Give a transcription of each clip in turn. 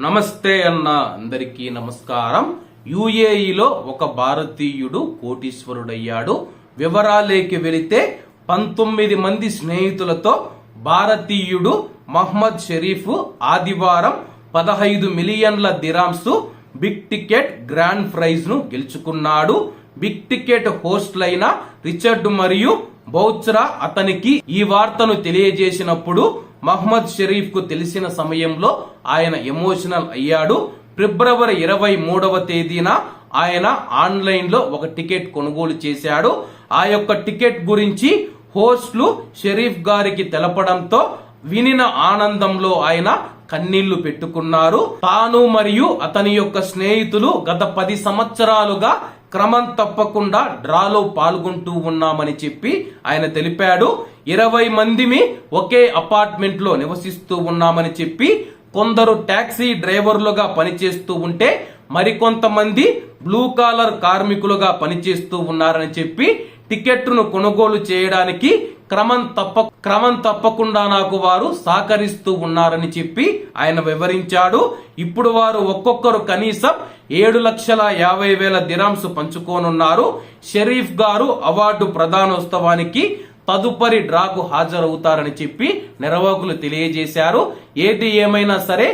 నమస్తే అన్న అందరికీ నమస్కారం. యుఏఈలో ఒక భారతీయుడు కోటీశ్వరుడయ్యాడు. వివరాలేకి వెళితే పంతొమ్మిది మంది స్నేహితులతో భారతీయుడు మహ్మద్ షరీఫ్ ఆదివారం పదహైదు మిలియన్ల దిరామ్స్ బిగ్ టికెట్ గ్రాండ్ ప్రైజ్ను గెలుచుకున్నాడు. బిగ్ టికెట్ హోస్ట్లైన రిచర్డ్ మరియు బౌచ్రా అతనికి ఈ వార్తను తెలియజేసినప్పుడు మహ్మద్ షరీఫ్కు తెలిసిన సమయంలో ఆయన ఎమోషనల్ అయ్యాడు. ఫిబ్రవరి ఇరవై మూడవ తేదీన ఆయన ఆన్లైన్లో ఒక టికెట్ కొనుగోలు చేశాడు. ఆ యొక్క టికెట్ గురించి హోస్ట్లు షరీఫ్ గారికి తెలపడంతో వినిన ఆనందంలో ఆయన కన్నీళ్ళు పెట్టుకున్నారు. తాను మరియు అతని యొక్క స్నేహితులు గత పది సంవత్సరాలుగా క్రమం తప్పకుండా డ్రాలో పాల్గొంటూ ఉన్నామని చెప్పి ఆయన తెలిపాడు. ఇరవై మందిమి ఒకే అపార్ట్మెంట్లో నివసిస్తూ ఉన్నామని చెప్పి కొందరు ట్యాక్సీ డ్రైవర్లుగా పనిచేస్తూ ఉంటే మరికొంతమంది బ్లూ కాలర్ కార్మికులుగా పనిచేస్తూ ఉన్నారని చెప్పి టికెట్ను కొనుగోలు చేయడానికి క్రమం తప్ప క్రమం తప్పకుండా నాకు వారు సహకరిస్తూ ఉన్నారని చెప్పి ఆయన వివరించాడు. ఇప్పుడు వారు ఒక్కొక్కరు కనీసం ఏడు లక్షల యాభై వేల దిరాంస్ పంచుకోనున్నారు. షరీఫ్ గారు అవార్డు ప్రధానోత్సవానికి తదుపరి డ్రాకు హాజరవుతారని చెప్పి నిర్వాహకులు తెలియజేశారు. ఏది ఏమైనా సరే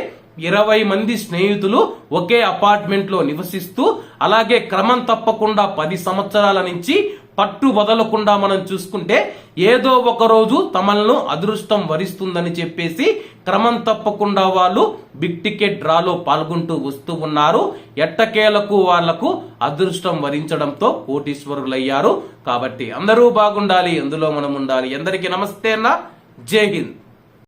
ఇరవై మంది స్నేహితులు ఒకే అపార్ట్మెంట్లో నివసిస్తూ అలాగే క్రమం తప్పకుండా పది సంవత్సరాల నుంచి పట్టు వదలకుండా మనం చూసుకుంటే ఏదో ఒక రోజు తమలను అదృష్టం వరిస్తుందని చెప్పేసి క్రమం తప్పకుండా వాళ్ళు బిగ్ టికెట్ డ్రాలో పాల్గొంటూ వస్తూ ఉన్నారు. ఎట్టకేలకు వాళ్ళకు అదృష్టం వరించడంతో కోటీశ్వరులయ్యారు. కాబట్టి అందరూ బాగుండాలి అందులో మనం ఉండాలి. అందరికీ నమస్తే అన్న. జై హింద్.